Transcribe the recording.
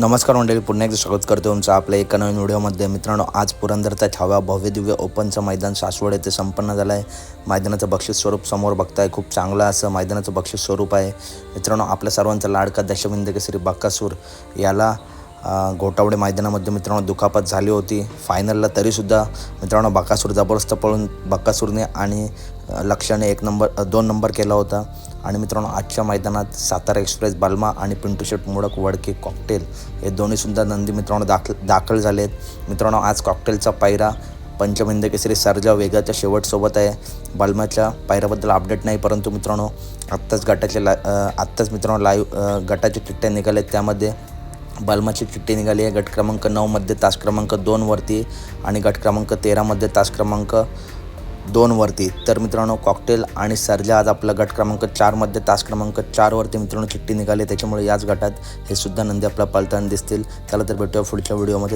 नमस्कार मंडळी पुन्हा एकदा स्वागत करतो तुमचं आपल्या एका नवीन व्हिडिओमध्ये. मित्रांनो आज पुरंदरचा छावा भव्य दिव्य ओपनचं मैदान सासवड येथे संपन्न झालं आहे मैदानाचं बक्षीस स्वरूप समोर बघताय खूप चांगलं असं मैदानाचं बक्षीस स्वरूप आहे. मित्रांनो आपल्या सर्वांचा लाडका दशमिंद केसरी बक्कासूर याला घोटावडे मैदानामध्ये मित्रांनो दुखापत झाली होती. फायनलला तरीसुद्धा मित्रांनो बकासूर जबरदस्त पळून बक्कासूरने आणि लक्ष्याने एक नंबर दोन नंबर केला होता. आणि मित्रांनो आजच्या मैदानात सातारा एक्सप्रेस बालमा आणि पिंटू शेट मोडक वडके कॉकटेल हे दोन्हीसुद्धा नंदी मित्रांनो दाखल दाखल झाले आहेत मित्रांनो आज कॉकटेलचा पायरा पंचमिंद केसरी सर्जा वेगाच्या शेवटसोबत आहे. बालमाच्या पायऱ्याबद्दल अपडेट नाही परंतु मित्रांनो आत्ताच गटाचे ला आत्ताच मित्रांनो लाईव्ह गटाच्या चिठ्ठ्या निघाल्या आहेत त्यामध्ये बालमाची चिठ्ठी निघाली आहे. गट क्रमांक नऊमध्ये तास क्रमांक दोनवरती आणि गट क्रमांक तेरामध्ये तास क्रमांक दोनवरती तर मित्रांनो कॉकटेल आणि सर्जा आज आपला गट क्रमांक चारमध्ये तास क्रमांक चारवरती मित्रांनो चिठ्ठी निघाली. त्याच्यामुळे याच गटात हे सुद्धा नंदी आपला पालताना दिसतील. त्याला तर भेटूया पुढच्या व्हिडिओमध्ये